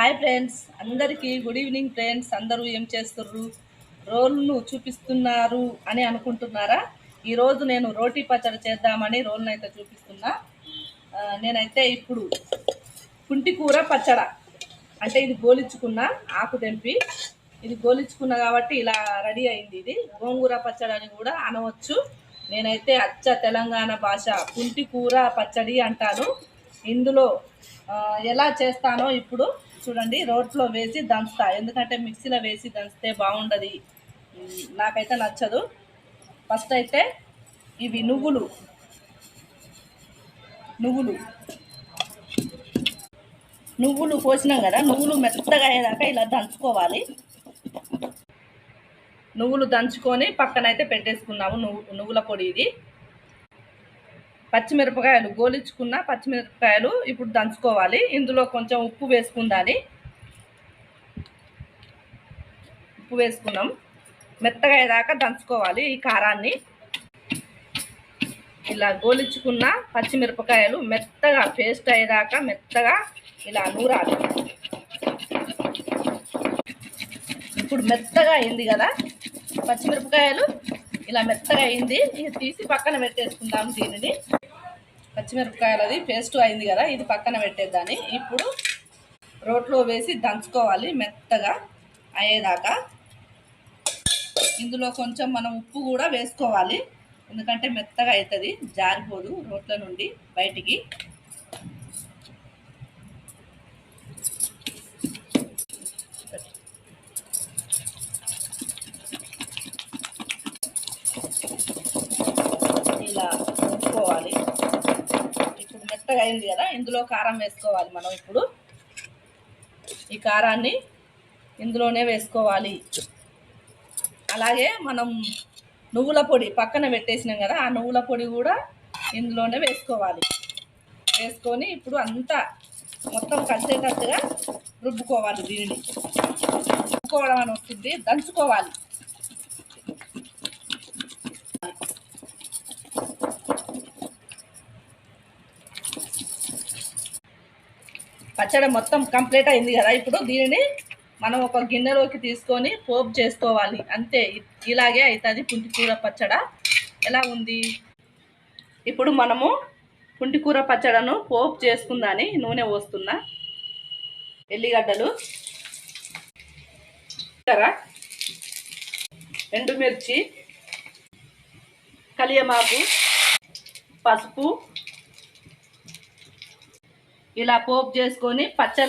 Hi friends అందరికీ good evening friends అందరూ ఏం చేస్తుర్రు? రోల్ను చూపిస్తున్నారు అని అనుకుంటున్నారా? ఈరోజు నేను రోటీ పచ్చడి చేద్దామని రోల్ను అయితే చూపిస్తున్నా. నేనైతే ఇప్పుడు కుంటి కూర పచ్చడ. అంటే ఇది గోలించుకున్న ఆకు తెంపి. ఇది గోలించుకున్న కాబట్టి ఇలా రెడీ అయింది ఇది. గోంగూర పచ్చడి అని కూడా అనవచ్చు. నేనైతే అచ్చ తెలంగాణ భాష కుంటి కూర పచ్చడి అంటాను. ఇందులో ఎలా చేస్తానో ఇప్పుడు చూడండి రోట్లో వేసి దంచుతా. ఎందుకంటే మిక్సీలో వేసి దంచితే బాగుండదు. నాకైతే నచ్చదు. ఫస్ట్ అయితే ఇవి నువ్వులు. నువ్వులు. నువ్వులు పోసినాం కదా నువ్వులు మెత్తగా అయ్యేదాకా ఇలా దంచుకోవాలి. నువ్వులు దంచుకొని పక్కనైతే పెట్టేసుకున్నాము నువ్వు నువ్వుల పొడి ఇది. పచ్చిమిరపకాయలు గోలించుకున్న పచ్చిమిరపకాయలు ఇప్పుడు దంచుకోవాలి. ఇందులో కొంచెం ఉప్పు వేసుకుందాలి ఉప్పు వేసుకున్నాం. మెత్తగా అయ్యేదాకా దంచుకోవాలి ఈ కారాన్ని. ఇలా గోలించుకున్న పచ్చిమిరపకాయలు మెత్తగా పేస్ట్ అయ్యేదాకా మెత్తగా ఇలా నూరాలి. ఇప్పుడు మెత్తగా అయింది కదా? పచ్చిమిరపకాయలు ఇలా మెత్తగా అయింది. ఇది తీసి పక్కన పెట్టేసుకుందాం దీనిని. పచ్చిమిరపకాయలది పేస్ట్ అయింది కదా ఇది పక్కన పెట్టేద్దాన్ని ఇప్పుడు రోట్లో వేసి దంచుకోవాలి మెత్తగా అయ్యేదాకా. ఇందులో కొంచెం మనం ఉప్పు కూడా వేసుకోవాలి. ఎందుకంటే మెత్తగా అవుతుంది జారిపోదు రోట్ల నుండి బయటికి. ఇలా ఉంచుకోవాలి మెత్తగా అయింది కదా? ఇందులో కారం వేసుకోవాలి మనం ఇప్పుడు. ఈ కారాన్ని ఇందులోనే వేసుకోవాలి. అలాగే మనం నువ్వుల పొడి పక్కన పెట్టేసినాం కదా ఆ నువ్వుల పొడి కూడా ఇందులోనే వేసుకోవాలి. వేసుకొని ఇప్పుడు అంతా మొత్తం కలిసేటట్టుగా రుబ్బుకోవాలి దీనిని. రుబ్బుకోవడం అని వస్తుంది దంచుకోవాలి. పచ్చడి మొత్తం కంప్లీట్ అయింది కదా. ఇప్పుడు దీనిని మనం ఒక గిన్నెలోకి తీసుకొని పోపు చేసుకోవాలి. అంతే. ఇలాగే అవుతుంది పుంటికూర పచ్చడ. ఎలా ఉంది? ఇప్పుడు మనము పుంటికూర పచ్చడను పోపు చేసుకుందాని నూనె పోస్తున్నా ఎల్లిగడ్డలు. ఎండుమిర్చి కలియమాకు పసుపు ఇలా పోపు చేసుకొని పచ్చళ్ళు